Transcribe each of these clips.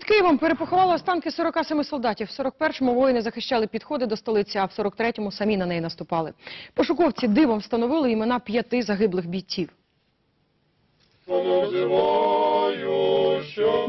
Під Києвом перепоховали останки 47 солдатів. В 41-му воїни захищали підходи до столиці, а в 43-му самі на неї наступали. Пошуковці дивом встановили імена п'яти загиблих бійців.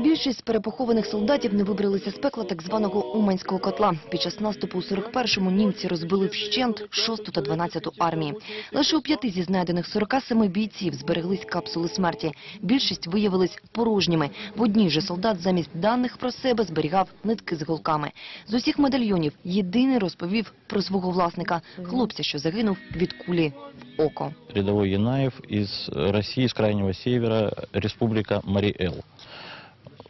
Більшість перепохованих солдатів не вибралися з пекла так званого Уманського котла. Під час наступу у 41-му німці розбили вщент 6-ту та 12-ту армії. Лише у п'яти зі знайдених 47 бійців збереглись капсули смерті. Більшість виявились порожніми. В одній же солдат замість даних про себе зберігав нитки з голками. З усіх медальйонів єдиний розповів про свого власника, хлопця, що загинув від кулі в око. рядовой Янаев из России, с крайнего севера, республика Мариэл.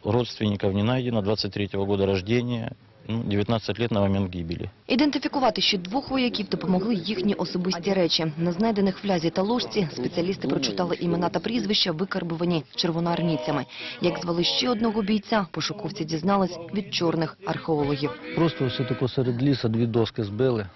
Родственников не найдено, 23-го года рождения, ну, 19 лет на момент гибели. Ідентифікувати ще двох вояків допомогли їхні особисті речі. На знайдених в флязі та ложці спеціалісти прочитали імена та прізвища, викарбувані червоноармійцями. Як звали ще одного бійця, пошуковці дізнались від чорних археологів. Просто все тако серед ліса дві доски збили,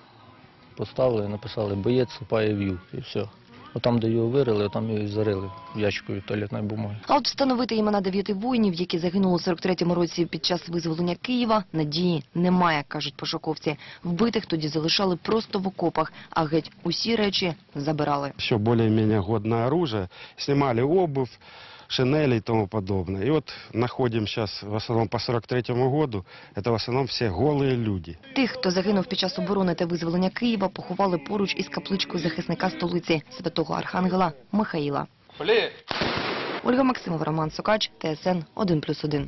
поставили, написали боєць Сапає вів і все. Отам, де його вирили, там його і зарили в ящику від туалетної бумаги. А от встановити імена дев'яти воїнів, які загинули у 43-му році під час визволення Києва, надії немає, кажуть пошуковці. Вбитих тоді залишали просто в окопах, а геть усі речі забирали. все більш-менш годне оружие, знімали обувь, шинели и тому подобное. И вот находим сейчас в основном по 43 году, это в основном все голые люди. Тих, хто загинув під час оборони та визволення Києва, поховали поруч із капличкою захисника столиці святого архангела Михаїла. Ольга Максимова, Роман Сокач, ТСН 1+,1.